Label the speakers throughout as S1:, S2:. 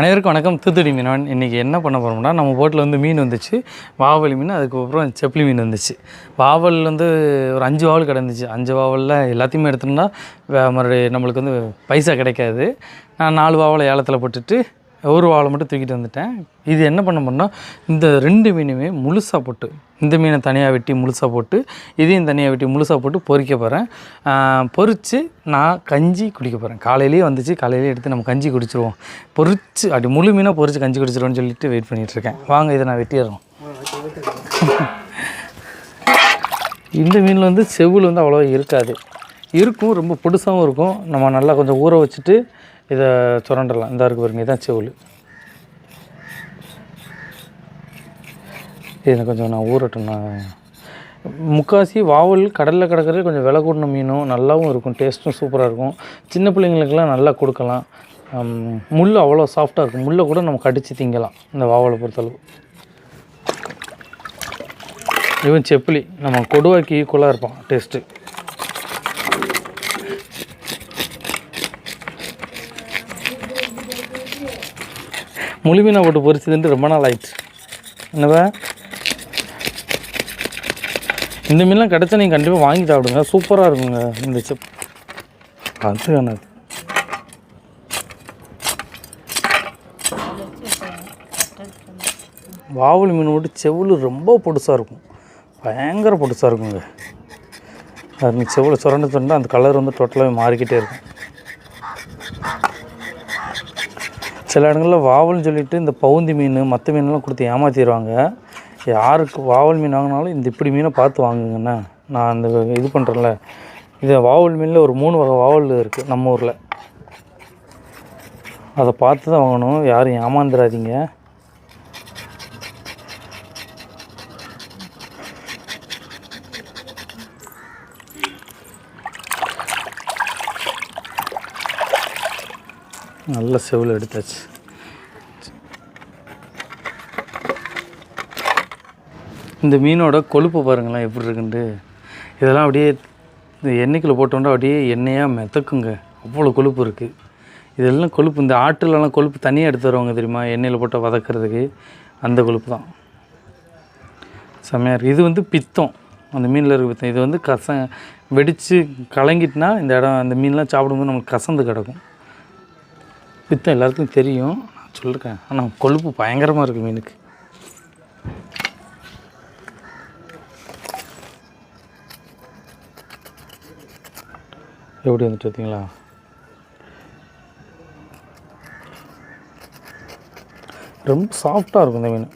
S1: அனைவருக்கும் வணக்கம். தூத்துடி மீனவன். இன்றைக்கி என்ன பண்ண போகிறோம்னா நம்ம போட்டில் வந்து மீன் வந்துச்சு. வாவல் மீன் அதுக்கப்புறம் செப்பிலி மீன் வந்துச்சு. வாவல் வந்து ஒரு அஞ்சு வாவல் கிடந்துச்சு. அஞ்சு வாவலில் எல்லாத்தையுமே எடுத்தோம்னா வே- மறுபடியும் நம்மளுக்கு வந்து பைசா கிடைக்காது. நான் நாலு வாவலை ஏலத்தில் போட்டுட்டு ஒரு வாழை மட்டும் தூக்கிட்டு வந்துட்டேன். இது என்ன பண்ண போனால் இந்த ரெண்டு மீனுமே முழுசாக போட்டு இந்த மீனை தனியாக வெட்டி முழுசாக போட்டு இதையும் தனியாக வெட்டி முழுசாக போட்டு பொறிக்க போகிறேன் பொறித்து நான் கஞ்சி குடிக்க போகிறேன் காலையிலேயே வந்துச்சு காலையிலேயே எடுத்து நம்ம கஞ்சி குடிச்சிருவோம். பொறிச்சு அப்படி முழு மீனாக பொறிச்சு கஞ்சி குடிச்சிருவோம்னு சொல்லிட்டு வெயிட் பண்ணிகிட்ருக்கேன் வாங்க இதை நான் வெட்டிடுறோம். இந்த மீனில் வந்து செவுள் வந்து அவ்வளோவா இருக்காது. இருக்கும் ரொம்ப புதுசாகவும் இருக்கும். நம்ம நல்லா கொஞ்சம் ஊற வச்சுட்டு இதை சுரண்டலாம் இந்த இருக்கு பாருங்க இதான் செவுள். இதை கொஞ்சம் நான் ஊறட்டும் நான் முக்காசி வாவல் கடலில் கிடக்கிறது கொஞ்சம் விலை கூடின மீனும் நல்லாவும் இருக்கும் டேஸ்ட்டும் சூப்பராக இருக்கும். சின்ன பிள்ளைங்களுக்கெல்லாம் நல்லா கொடுக்கலாம். முள் அவ்வளோ சாஃப்டாக இருக்கும். முள்ளை கூட நம்ம கடித்து திங்கலாம் இந்த வாவலை பொறுத்தளவு. இவன் செப்பிலி நம்ம கொடுவாக்கி ஈக்குவலாக இருப்பான் டேஸ்ட்டு. முழு மீனை போட்டு பொரிச்சதுன்ட்டு ரொம்ப நாள் ஆயிடுச்சு. என்னவா? இந்த மீன்லாம் கிடச்சா நீங்கள் கண்டிப்பாக வாங்கி சாப்பிடுங்க. சூப்பராக இருக்குங்க இந்த செப். அது எனக்கு வாவல் மீன் மட்டும் செவுள் ரொம்ப பொடுசாக இருக்கும். பயங்கர பொடுசாக இருக்குங்க. அது செவ்வளோ சுரண்ட சுரண்டு சுரண்டு அந்த கலர் வந்து டோட்டலாகவே மாறிக்கிட்டே இருக்கும். சில இடங்களில் வாவல்னு சொல்லிட்டு இந்த பவுந்தி மீன் மற்ற மீன்லாம் கொடுத்து ஏமாற்றிடுவாங்க யாருக்கு வாவல் மீன் வாங்கினாலும் இந்த இப்படி மீனை பார்த்து வாங்குங்கண்ணே. நான் அந்த இது பண்ணுறேன்ல இது வாவல் மீனில் ஒரு மூணு வகை வாவல் இருக்குது நம்ம ஊரில். அதை பார்த்து தான் வாங்கணும். யாரும் ஏமாந்துடாதீங்க நல்ல செவில் எடுத்தாச்சு. இந்த மீனோட கொழுப்பு பாருங்களேன் எப்படி இருக்குன்ட்டு. இதெல்லாம் அப்படியே இந்த எண்ணெய்க்குள்ள போட்டோம்னா அப்படியே எண்ணெயாக மெத்தக்குங்க அவ்வளோ கொழுப்பு இருக்குது இதெல்லாம் கொழுப்பு இந்த ஆட்டுலலாம் கொழுப்பு தனியாக எடுத்து வருவாங்க தெரியுமா? எண்ணெயில் போட்டு வதக்கிறதுக்கு. அந்த கொழுப்பு தான். செம்மையாக இருக்குது இது வந்து பித்தம். அந்த மீனில் இருக்க பித்தம். இது வந்து கச வெடித்து கலங்கிட்டுனா இந்த இடம் அந்த மீன்லாம் சாப்பிடும்போது நமக்கு கசந்து கிடக்கும். பித்தம் எல்லாருக்கும் தெரியும். நான் சொல்லியிருக்கேன் ஆனால் கொழுப்பு பயங்கரமாக இருக்குது மீனுக்கு. எப்படி வந்துட்டு பார்த்தீங்களா? ரொம்ப சாஃப்டாக இருக்கும் இந்த மீன்.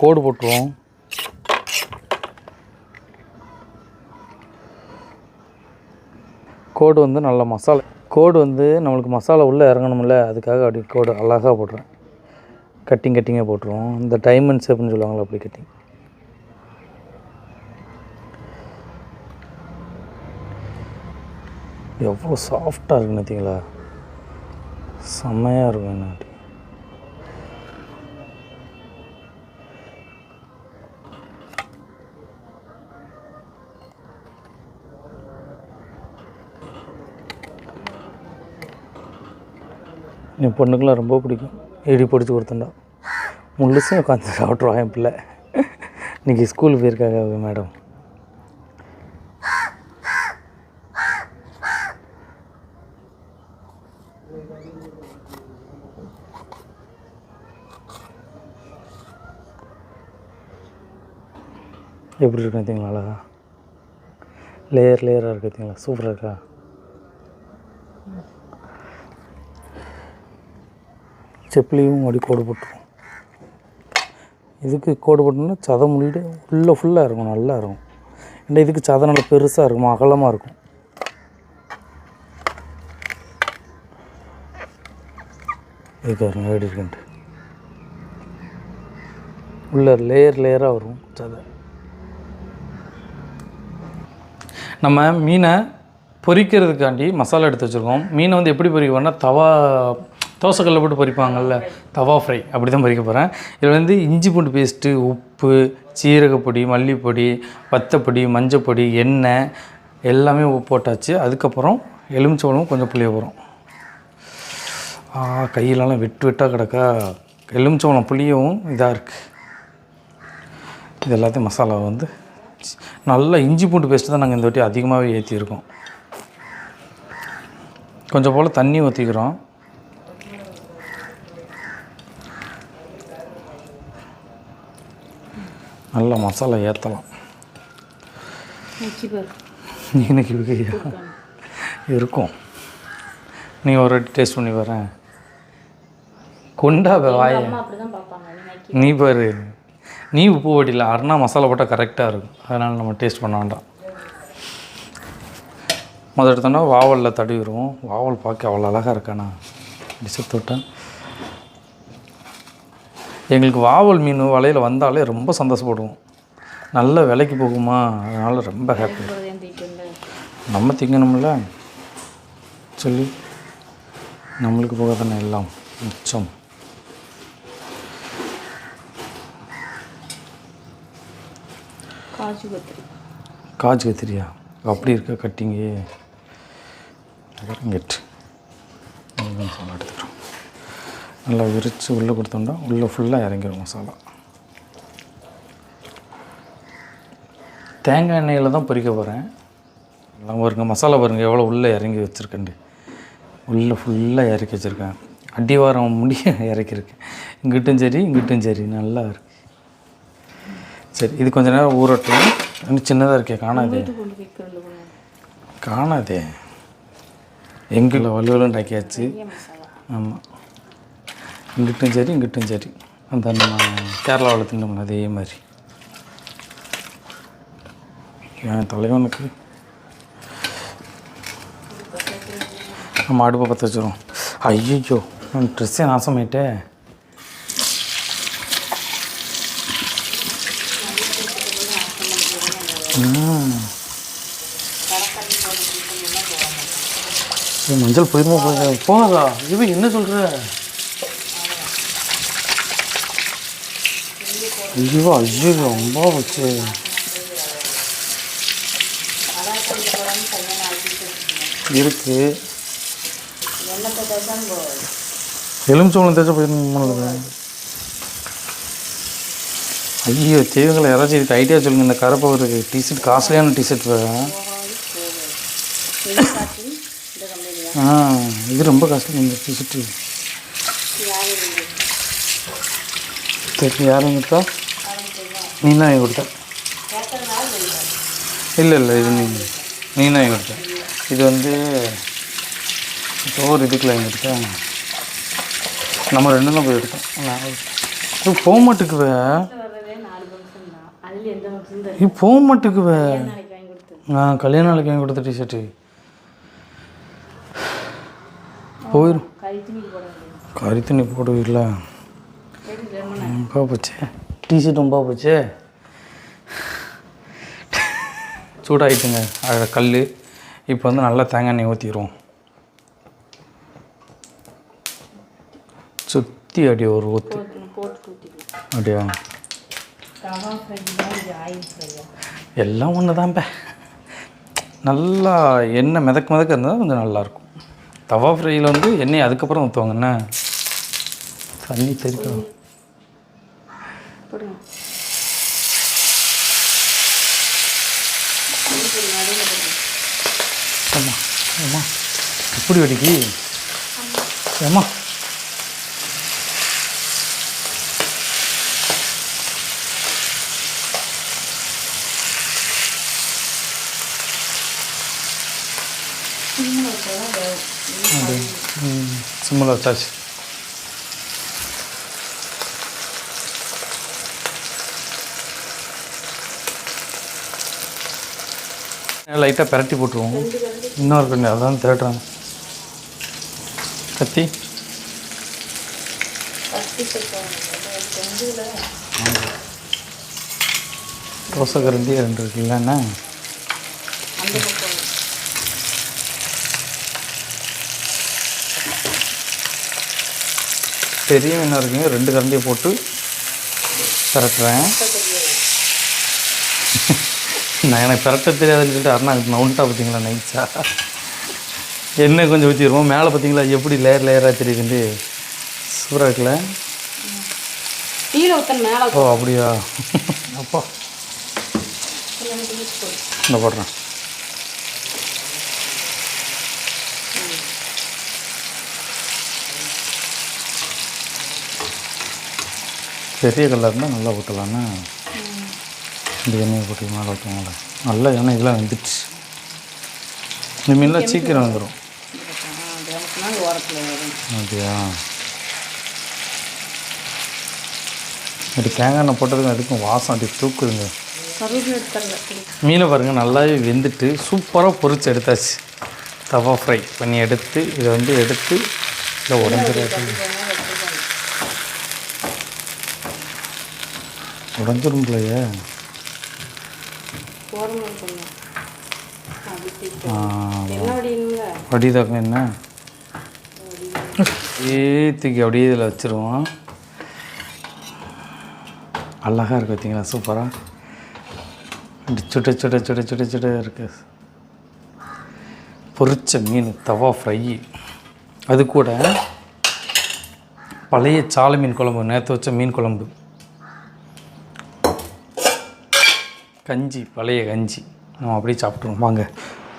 S1: கோடு போட்டுருவோம். கோடு வந்து நல்ல மசாலா கோடு வந்து நம்மளுக்கு மசாலா உள்ளே இறங்கணும்ல அதுக்காக அப்படி கோடு அழகாக போடுறேன் கட்டிங் கட்டிங்காக போட்டுருவோம். இந்த டைமண்ட் ஷேப்னு சொல்லுவாங்களா அப்படி கட்டிங். எவ்வளோ சாஃப்டாக இருக்குன்னு பார்த்தீங்களா? செம்மையாக இருக்கும் என்ன என் பொண்ணுக்கெலாம் ரொம்ப பிடிக்கும். இடி பிடிச்சி கொடுத்தண்டா முழுசும் உட்காந்து சாப்பிட்ருவா என் பிள்ளை. இன்றைக்கி ஸ்கூல் போயிருக்காங்க மேடம் எப்படி இருக்கு பார்த்தீங்களா அழகா? லேயர் லேயராக இருக்கு பார்த்தீங்களா சூப்பராக இருக்கா? செப்பிலையும் அப்படி கோடு போட்டுருவோம். இதுக்கு கோடு போட்டோம்னா சதை உள்ளே உள்ளே ஃபுல்லாக இருக்கும் நல்லா இருக்கும். ஏன்னா இதுக்கு சதை நல்லா பெருசாக இருக்கும் அகலமாக இருக்கும். இது எப்படி இருக்குன்ட்டு. உள்ள லேயர் லேயராக வரும் சதை. நம்ம மீனை பொரிக்கிறதுக்காண்டி மசாலா எடுத்து வச்சுருக்கோம். மீனை வந்து எப்படி பொரிக்கணும்னா தவா தோசைக்கல்ல போட்டு பொரிப்பாங்கல்ல தவா ஃப்ரை அப்படி தான் பொரிக்க போகிறேன் இதில் வந்து இஞ்சி பூண்டு பேஸ்ட்டு உப்பு சீரகப்பொடி மல்லிப்பொடி வத்தப்பொடி மஞ்சப்பொடி எண்ணெய் எல்லாமே உப்பு போட்டாச்சு. அதுக்கப்புறம் எலுமிச்சோளம் கொஞ்சம் புளிய போகிறோம் கையிலலாம் வெட்டு வெட்டாக கிடக்கா. எலுமிச்சோளம் புளியவும் இதாக இருக்குது இது எல்லாத்தையும் மசாலா வந்து நல்லா இஞ்சி பூண்டு பேஸ்ட்டு தான் நாங்கள் இந்த வாட்டி அதிகமாகவே ஏற்றிருக்கோம் கொஞ்சம் போல் தண்ணி ஊற்றிக்கிறோம் நல்லா மசாலா ஏற்றலாம் எனக்கு இருக்கையா இருக்கும். நீ ஒரு வாட்டி டேஸ்ட் பண்ணி வரேன் கொண்டா வாய.
S2: நீ
S1: பாரு. நீ உப்பு போட்டில அருணா மசாலா போட்டால் கரெக்டாக இருக்கும். அதனால் நம்ம டேஸ்ட் பண்ண வேண்டாம். முதல் எடுத்தோன்னா வாவலில் தடவிடுவோம். வாவல் பார்க்க அவ்வளோ அழகாக இருக்காண்ணா டிசப் தொட்டேன். எங்களுக்கு வாவல் மீன் வலையில் வந்தாலே ரொம்ப சந்தோஷப்படுவோம். நல்ல விலைக்கு போகுமா? அதனால் ரொம்ப ஹாப்பி நம்ம திங்கணும்ல? சொல்லி. நம்மளுக்கு போக தானே எல்லாம்? மிச்சம்.
S2: காஜு கத்திரி.
S1: காஜு கத்திரியா? அப்படி இருக்க கட்டிங்கு. கெட்டு எடுத்துக்கிறோம் நல்லா விரித்து உள்ளே கொடுத்தோம்னா உள்ளே ஃபுல்லாக இறங்கிடும் மசாலா. தேங்காய் எண்ணெயில் தான் பொரிக்க போகிறேன் எல்லாம் பாருங்க மசாலா பாருங்கள் எவ்வளோ உள்ளே இறங்கி வச்சுருக்கேன்டி உள்ளே ஃபுல்லாக இறக்கி வச்சுருக்கேன். அடிவாரம் முடிய இறக்கியிருக்கேன் இங்கிட்டும் சரி இங்கிட்டும் சரி நல்லா இருக்கு. சரி இது கொஞ்ச நேரம் ஊறட்டும். இன்னும் சின்னதாக இருக்கே காணாதே. காணாதே. எங்கில் வலுவலும் டாக்கியாச்சு ஆமாம் இங்கிட்டும் சரி இங்கிட்டும் சரி. அந்த நம்ம கேரளாவில் தின்னோம்ல அதே மாதிரி. என் தலைவனுக்கு? நம்ம அடுப்பை பற்ற வச்சுருவோம். ஐயோ நான் ட்ரெஸ்ஸே நாசமாயிட்டே ம். மஞ்சள் போயிருமா போகாதா? இது என்ன சொல்கிற ஐயோ ஐயோ ரொம்ப போச்சு இருக்கு எலுமிச்சம்பழம் தேய்ச்சா போயிருந்தது ஐயோ தெய்வங்களை யாராச்சும் இதுக்கு ஐடியா சொல்லுங்கள் இந்த கரப்பவருக்கு டிஷர்ட் காஸ்ட்லியான டிஷர்ட் ஆ இது ரொம்ப காஸ்ட்லி இந்த டிஷர்ட்டு சரி யாரும் கொடுத்தா நீ தான் வாங்கி கொடுத்த இல்லை இல்லை இது நீ நீ தான் வாங்கி கொடுத்த இது வந்து ஒரு இதுக்குள்ள வாங்கி கொடுத்த நம்ம ரெண்டும் தான் போய் எடுத்தோம். போக மாட்டேக்குவே இது போக மாட்டேக்குவே நான் கல்யாண நாளைக்கு வாங்கி கொடுத்த டிஷர்ட்டு போயிடும்
S2: கறி
S1: தண்ணி போடுவீங்களா போச்சு? டிஷர்ட் ரொம்ப போச்சு. சூடாகிட்டுங்க அதில் கல் இப்போ வந்து நல்லா தேங்காய் எண்ணெய் ஊற்றிடுவோம் சுற்றி அடி ஒரு ஊற்று அப்படியா? எல்லாம் ஒன்று தான்ப்ப நல்லா எண்ணெய் மிதக்க மிதக்க இருந்தால் கொஞ்சம் நல்லாயிருக்கும். தவா ஃப்ரையில் வந்து எண்ணெய் அதுக்கப்புறம் ஊற்றுவாங்க என்ன? தண்ணி தெரிக்கும் ஆமா ஏம்மா எப்படி வெடிக்கி? ஏம்மா. சிம்மில் வச்சாச்சு. லைட்டாக பிரட்டி போட்டுருவோம். இன்னொரு இருக்குங்க அதான் திரட்டுறாங்க கத்தி. தோசை கரண்டி ரெண்டு இருக்கு.
S2: இல்லைண்ணா
S1: பெரிய மீனாக இருக்குங்க. ரெண்டு கரண்டியை போட்டு திரட்டுறேன் நான் எனக்கு பெரட்ட தெரியாதுன்னு சொல்லிட்டு அருணா நவுண்டா பார்த்தீங்களா நைஸா எண்ணெய் கொஞ்சம் ஊற்றிடுவோம் மேலே பார்த்தீங்களா எப்படி லேயர் லேயராக தெரியுதுண்டு சூப்பராக இருக்குல்ல? ஓ அப்படியா? அப்பா. இந்த போடுறேன் பெரிய கல்லாக இருந்தால் நல்லா ஊற்றலான்னா இந்த எண்ணெயை போட்டு மேலே ஊற்றுவாங்கள நல்லா எண்ணெய் இதெல்லாம் வந்துடுச்சு. இந்த மீன்லாம் சீக்கிரம் வந்துடும் அப்படியா? இது தேங்காய் எண்ணெய் போட்டதுக்கும் அதுக்கும் வாசம் அப்படி தூக்குதுங்க. மீனை பாருங்கள் நல்லாவே வெந்துட்டு சூப்பராக பொறிச்சு எடுத்தாச்சு. தவா ஃப்ரை பண்ணி எடுத்து இதை வந்து எடுத்து இதை உடஞ்சிடாது உடஞ்சிரும் பிள்ளைய
S2: தூக்கி. என்ன
S1: ஏத்திக்கு அப்படியே இதில் வச்சுருவோம். அழகாக இருக்கு பார்த்தீங்களா? சூப்பராக அப்படி சுட சுட சுட சுட சுட இருக்கு. பொரிச்ச மீன் தவா ஃப்ரை அது கூட பழைய சாலை மீன் குழம்பு நேற்று வச்ச மீன் குழம்பு. கஞ்சி பழைய கஞ்சி. நம்ம அப்படியே சாப்பிட்ருவோம் வாங்க.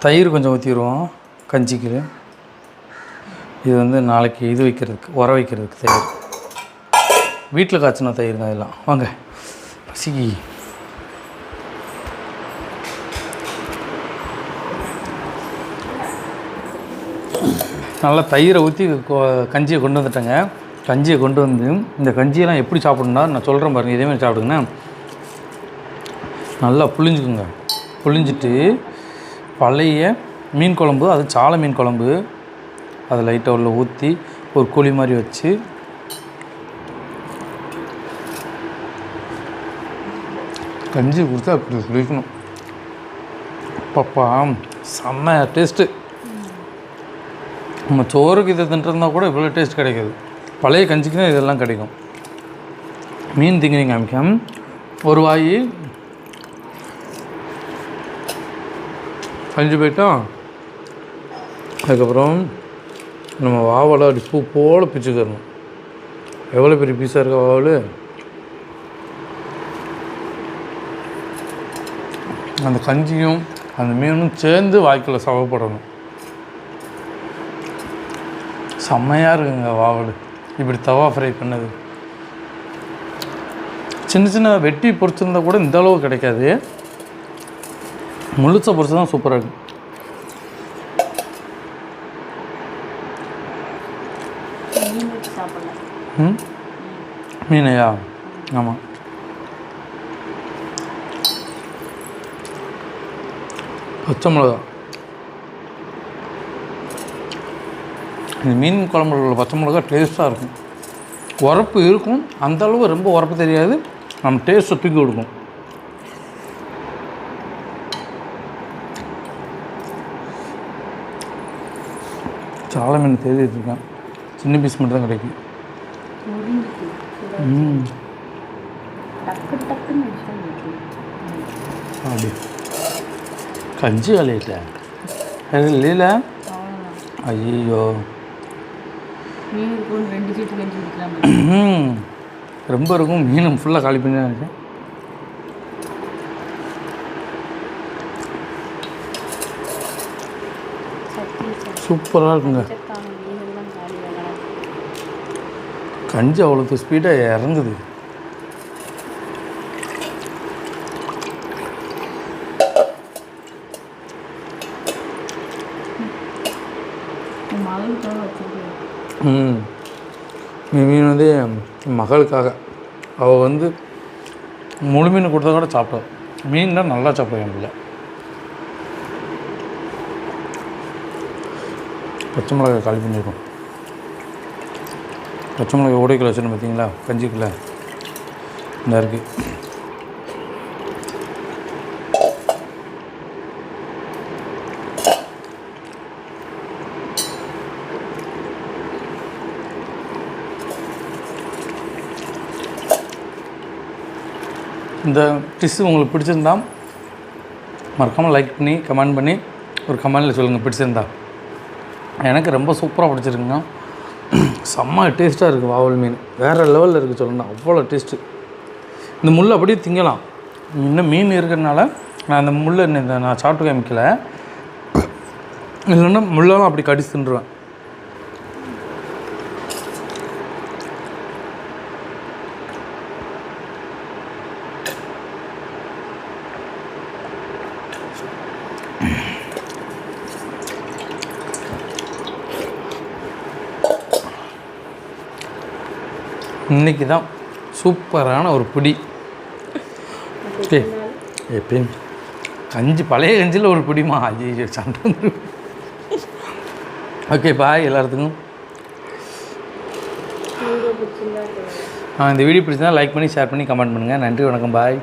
S1: தயிர் கொஞ்சம் ஊற்றிடுவோம் கஞ்சிக்கு இது வந்து நாளைக்கு இது வைக்கிறதுக்கு உர வைக்கிறதுக்கு தயிர். வீட்டில் காய்ச்சின தயிர் தான் இதெல்லாம். வாங்க. பசிக்கி. நல்லா தயிரை ஊற்றி கஞ்சியை கொண்டு வந்துட்டேங்க. கஞ்சியை கொண்டு வந்து இந்த கஞ்சியெல்லாம் எப்படி சாப்பிடணும்னா நான் சொல்கிறேன் பாருங்கள் இதே மாதிரி சாப்பிடுங்கண்ணா. நல்லா புளிஞ்சுக்குங்க புளிஞ்சிட்டு பழைய மீன் குழம்பு அது சாலை மீன் குழம்பு அதை லைட்டாக உள்ள ஊற்றி ஒரு குழி மாதிரி வச்சு கஞ்சி கொடுத்தா அப்படி குளிக்கணும் பாப்பா செம்ம டேஸ்ட்டு நம்ம சோறுக்கு இதை தின்றிருந்தா கூட இவ்வளோ டேஸ்ட் கிடைக்காது. பழைய கஞ்சிக்கு தான் இதெல்லாம் கிடைக்கும். மீன் திங்கிறீங்க காமிக்கம் ஒரு வாய் கஞ்சி போயிட்டோம். அதுக்கப்புறம் நம்ம வாவலை அப்படி பூ போல் பிச்சுக்கிறணும் எவ்வளோ பெரிய பீஸாக இருக்க வாவல் அந்த கஞ்சியும் அந்த மீனும் சேர்ந்து வாய்க்கில் சவப்படணும். செம்மையாக இருக்குங்க வாவல் இப்படி தவா ஃப்ரை பண்ணது. சின்ன சின்ன வெட்டி பொரிச்சிருந்தா கூட இந்த அளவு கிடைக்காது. முழுசை பொரிச்சு தான் சூப்பராக இருக்கும் ம்? மீனையா? ஆமாம் பச்சை மிளகா. இந்த மீன் குழம்புல உள்ள பச்சை மிளகா டேஸ்ட்டாக இருக்கும். உரப்பு இருக்கும். அந்த அளவு ரொம்ப உரப்பு தெரியாது. நம்ம டேஸ்ட்டை தூக்கி கொடுக்கும். சாலை மீன் தேடிட்டு இருக்கேன் சின்ன பீஸ் மட்டும் தான் கிடைக்கும் ம். அப்படி. கஞ்சி விளையிட்டேன் இல்லையில
S2: அவ்வளோதான்
S1: ஐயோ
S2: மீன்
S1: ரொம்ப இருக்கும். மீனும் ஃபுல்லாக காலி பண்ணி தான் இருக்கேன் சூப்பராக இருக்குங்க. கஞ்சி அவ்வளோக்கு ஸ்பீடாக இறங்குது. ம். மீன் வந்து மகளுக்காக. அவள் வந்து முழு மீன் கொடுத்தா கூட சாப்பிடுவா மீன் தான் நல்லா சாப்பிடுவேன் என் பிள்ளை. பச்சை மிளகாய் காலி பண்ணியிருக்கோம். பச்சை மிளகாய் ஓடைக்கில் வச்சுருந்தோம் பார்த்தீங்களா? கஞ்சிக்கில் இந்த இருக்குது இந்த டிஷ் உங்களுக்கு பிடிச்சிருந்தா மறக்காமல் லைக் பண்ணி கமெண்ட் பண்ணி ஒரு கமெண்டில் சொல்லுங்கள் பிடிச்சிருந்தா. எனக்கு ரொம்ப சூப்பராக பிடிச்சிருக்குங்க. செம்ம டேஸ்ட்டாக இருக்குது வாவல் மீன். வேறு லெவலில் இருக்குது சொல்லணும் அவ்வளோ டேஸ்ட்டு. இந்த முள் அப்படியே திங்கலாம். இன்னும் மீன் இருக்கிறதுனால நான் அந்த முள்ளை இந்த நான் சாப்பிட்டு காமிக்கல. இல்லைன்னா முள்ளெல்லாம் அப்படி கடிச்சு தின்றுவேன். இன்னைக்கு தான் சூப்பரான ஒரு பிடி. ஏய், எப்பயும் கஞ்சி பழைய கஞ்சியில் ஒரு பிடிமா ஐயோ சண்டை ஓகே பாய் எல்லாத்துக்கும். இந்த வீடியோ பிடிச்சிருந்தா லைக் பண்ணி ஷேர் பண்ணி கமெண்ட் பண்ணுங்கள் நன்றி வணக்கம் பாய்.